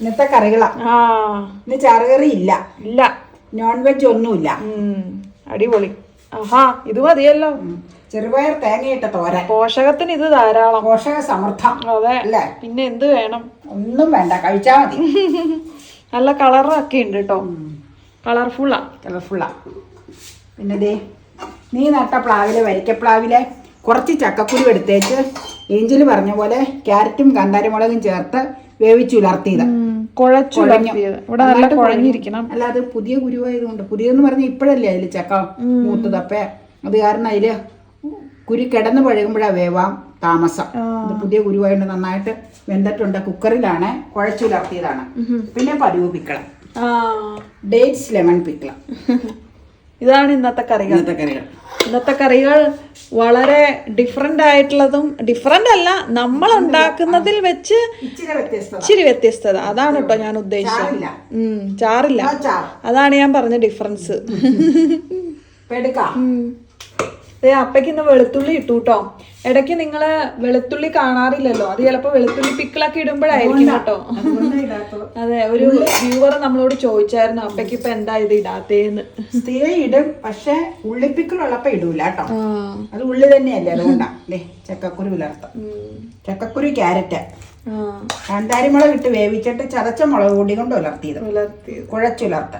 ഇന്നത്തെ കറികളാ. ആ. ഇന്ന് ചാറുകറി ഇല്ല. ഇല്ല. നോൺ വെജ് ഒന്നുമില്ല. ഇല്ല അടിപൊളി. ആഹാ ഇത് മതിയല്ലോ. ചെറുപയർ തേങ്ങയിട്ട തോരൻ. പോഷകത്തിന് ഇത് ധാരാളം. പോഷക സമൃദ്ധം. അതെ. അല്ലേ? പിന്നെ എന്ത് വേണം? ഒന്നും വേണ്ട കഴിച്ചാ മതി. നല്ല കളറൊക്കെ ഉണ്ട് കേട്ടോ. കളർഫുള്ളാ. കളർഫുള്ളാ. പിന്നെ ദേ നീ നട്ട പ്ലാവിലെ വരിക്കപ്ലാവിലെ കുറച്ച് ചക്കക്കുരു എടുത്തേച്ച് ഏഞ്ചൽ പറഞ്ഞ പോലെ ക്യാരറ്റും കാന്താരിമുളകും ചേർത്ത് വേവിച്ചുലർത്തിയത്. കുഴച്ചുലർത്തിയത് ഇവിടെ നല്ല കുഴഞ്ഞിരിക്കണം. അല്ലാതെ പുതിയ കുരുവായതുകൊണ്ട് പുതിയെന്ന് പറഞ്ഞാൽ ഇപ്പോഴല്ലേ അതിൽ ചക്ക മൂത്തതപ്പേ അത് കാരണം അതിൽ കുരു കിടന്ന് പഴകുമ്പോഴാ വേവാം താമസം. ഇത് പുതിയ കുരുവായിട്ട് നന്നായിട്ട് വെന്തിട്ടുണ്ട്. കുക്കറിലാണ് കുഴച്ചുലർത്തിയതാണ് പിന്നെ പതിവ് പിക്കളം. Dates lemon പിക്കളം. ഇതാണ് ഇന്നത്തെ കറികൾ. ഇന്നത്തെ കറികൾ. ഇന്നത്തെ കറികൾ വളരെ ഡിഫറെന്റ് ആയിട്ടുള്ളതും ഡിഫറെന്റ് അല്ല നമ്മൾ ഉണ്ടാക്കുന്നതിൽ വെച്ച് ഇച്ചിരി വ്യത്യസ്തത. അതാണ് കേട്ടോ ഞാൻ ഉദ്ദേശിച്ചത്. ചാറില്ല. ഉം, ചാറില്ല. ചാർ അതാണ് ഞാൻ പറഞ്ഞ ഡിഫറൻസ് എടുക്കാം ഏ അപ്പയ്ക്ക് ഇന്ന് വെളുത്തുള്ളി ഇട്ടു കേട്ടോ ഇടയ്ക്ക് നിങ്ങൾ വെളുത്തുള്ളി കാണാറില്ലല്ലോ? അത് ചിലപ്പോ വെളുത്തുള്ളി പിക്കിളൊക്കെ ഇടുമ്പോഴായിരിക്കും കേട്ടോ. അതെ ഒരു വ്യൂവർ നമ്മളോട് ചോദിച്ചായിരുന്നു അപ്പയ്ക്ക് ഇപ്പൊ എന്താ ഇത് ഇടാത്തേന്ന്? സ്ഥിരം ഇടും പക്ഷെ ഉള്ളിപ്പിക്കലുള്ളപ്പോ ഇടൂല കേട്ടോ. അത് ഉള്ളി തന്നെയല്ലേ അതുകൊണ്ടാ. അല്ലേ ചക്കക്കുരു ഉലർത്താം ഉം. ചക്കക്കുരു ക്യാരറ്റ്. കാന്താരി കാന്താരിമുളക് ഇട്ട് വേവിച്ചിട്ട് ചതച്ച മുളക് പൊടി കൊണ്ട് ഉലർത്തിയത്. കുഴച്ചുലർത്ത.